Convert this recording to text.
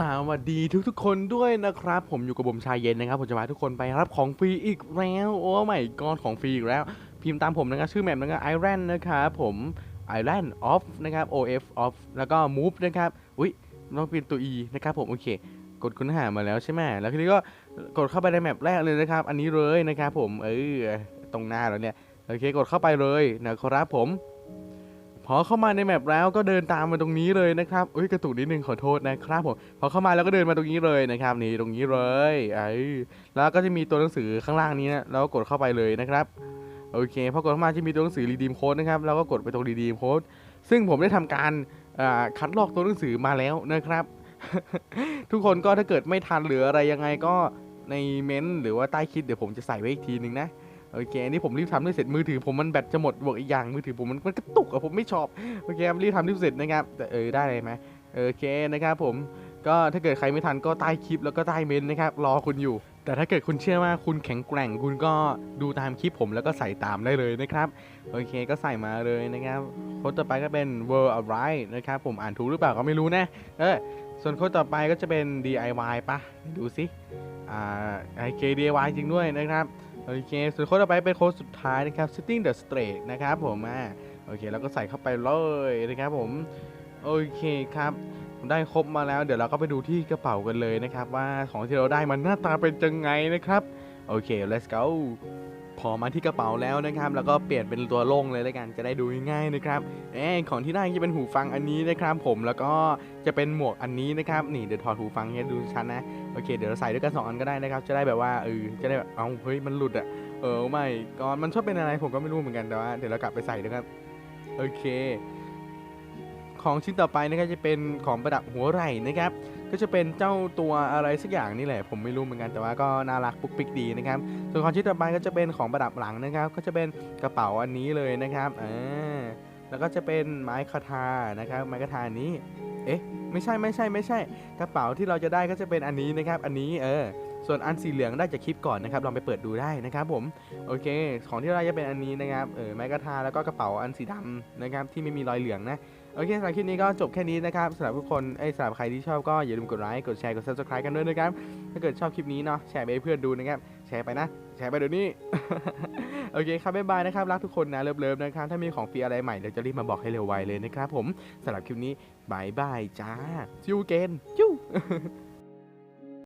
สวัสดีทุกๆคนด้วยนะครับ ผมอยู่กับผมชายเย็นนะครับ ผมจะพาทุกคนไปรับของฟรีอีกแล้ว โอ้ไม่ก้อนของฟรีอีกแล้ว พิมพ์ตามผมนะครับชื่อแมปนะครับ Iron นนะครับผม Iron Off นะครับ OF Off แล้วก็ Move นะครับอุ้ยต้องเป็นตัว E นะครับผมโอเค กดค้นหามาแล้วใช่ไหมแล้วทีนี้ก็กดเข้าไปในแมปแรกเลยนะครับ อันนี้เลยนะครับผมเออตรงหน้าแล้วเนี่ยโอเคกดเข้าไปเลยนะครับผม พอเข้ามาในแมปแล้วก็เดินตามมาตรงนี้เลยนะครับอุ้ยกระตุกนิดนึงขอโทษนะครับผมพอเข้ามาแล้วก็เดินมาตรงนี้เลยนะครับนี่ตรงนี้เลยไอ้แล้วก็จะมีตัวหนังสือข้างล่างนี้นะแล้วก็กดเข้าไปเลยนะครับโอเคพอกดเข้ามาจะมีตัวหนังสือรีดีมโค้ดนะครับแล้วก็กดไปตรงรีดีมโค้ดซึ่งผมได้ทำการคัดลอกตัวหนังสือมาแล้วนะครับ ทุกคนก็ถ้าเกิดไม่ทันหรืออะไรยังไงก็ในเม้นต์หรือว่าใต้คลิปเดี๋ยวผมจะใส่ไว้อีกทีนึงนะ โอเคอันนี่ผมรีบทำด้วยเสร็จมือถือผมมันแบตจะหมดบวกอีกอย่างมือถือผมมันมันกระตุกอะผมไม่ชอบโอเคครับรีบทำรีบเสร็จนะครับแต่เออได้เลยไหมโอเคนะครับผมก็ถ้าเกิดใครไม่ทันก็ใต้คลิปแล้วก็ใต้เมนต์นะครับรอคุณอยู่ แต่ถ้าเกิดคุณเชื่อว่าคุณแข็งแกร่งคุณก็ดูตามคลิปผมแล้วก็ใส่ตามได้เลยนะครับโอเคก็ใส่มาเลยนะครับโค้ดต่อไปก็เป็น world of right นะครับผมอ่านถูกหรือเปล่าก็ไม่รู้นะเออส่วนโค้ดต่อไปก็จะเป็น DIY ปะดูสิอ่า IK DIY จริงด้วยนะครับ โอเคส่วนโค้ดต่อไปเป็นโค้ดสุดท้ายนะครับ sitting the straight นะครับผมอ่าโอเคแล้วก็ใส่เข้าไปเลยนะครับผมโอเคครับได้ครบมาแล้ว เดี๋ยวเราก็ไปดูที่กระเป๋ากันเลยนะครับ ว่าของที่เราได้มันหน้าตาเป็นยังไงนะครับ โอเค let's go พอมาที่กระเป๋าแล้วนะครับ แล้วก็เปลี่ยนเป็นตัวโล่งเลยแล้วกันจะได้ดูง่ายๆนะครับเออของที่ได้จะเป็นหูฟังอันนี้นะครับผมแล้วก็จะเป็นหมวกอันนี้นะครับนี่เดี๋ยวถอดหูฟังให้ดูชัดนะโอเคเดี๋ยวเราใส่ด้วยกันสองอันก็ได้นะครับ จะได้แบบว่าเออจะได้แบบเอาเฮ้ยมันหลุดอะเออไม่ก่อนมันชอบเป็นอะไรผมก็ไม่รู้เหมือนกันแต่ว่าเดี๋ยวเรากลับไปใส่ด้วยกันโอเค ของชิ้นต่อไปนะครับจะเป็นของประดับหัวไหล่นะครับ ก็จะเป็นเจ้าตัวอะไรสักอย่างนี่แหละ ผมไม่รู้เหมือนกันแต่ว่าก็น่ารักปุกปิกดีนะครับ ส่วนของชิ้นต่อไปก็จะเป็นของประดับหลังนะครับ ก็จะเป็นกระเป๋าอันนี้เลยนะครับอ่าแล้วก็จะเป็นไม้คาทานะครับ ไม้คาทานนี้ เอ๊ะ ไม่ใช่ไม่ใช่ไม่ใช่ กระเป๋าที่เราจะได้ก็จะเป็นอันนี้นะครับ อันนี้เออส่วนอันสีเหลืองได้จากคลิปก่อนนะครับลองไปเปิดดูได้นะครับผมโอเค ของที่เราจะเป็นอันนี้นะครับเออไม้กระทาแล้วก็กระเป๋าอันสีดำนะครับที่ไม่มีรอยเหลืองนะ โอเคสำหรับคลิปนี้ก็จบแค่นี้นะครับสำหรับทุกคนไอ้สำหรับใครที่ชอบก็อย่าลืมกดไลค์กดแชร์กด subscribe กันด้วยนะครับถ้าเกิดชอบคลิปนี้เนาะแชร์ไปให้เพื่อนดูนะครับแชร์ไปนะ แชร์ไปเดี๋ยวนี้โอเคครับบ๊ายบายนะครับรักทุกคนนะเลิฟๆนะครับถ้ามีของฟรีอะไรใหม่เดี๋ยวจะรีบมาบอกให้เร็วไวเลยนะครับผมสำหรับคลิปนี้บายบายจ้าจิ้วเกนจู้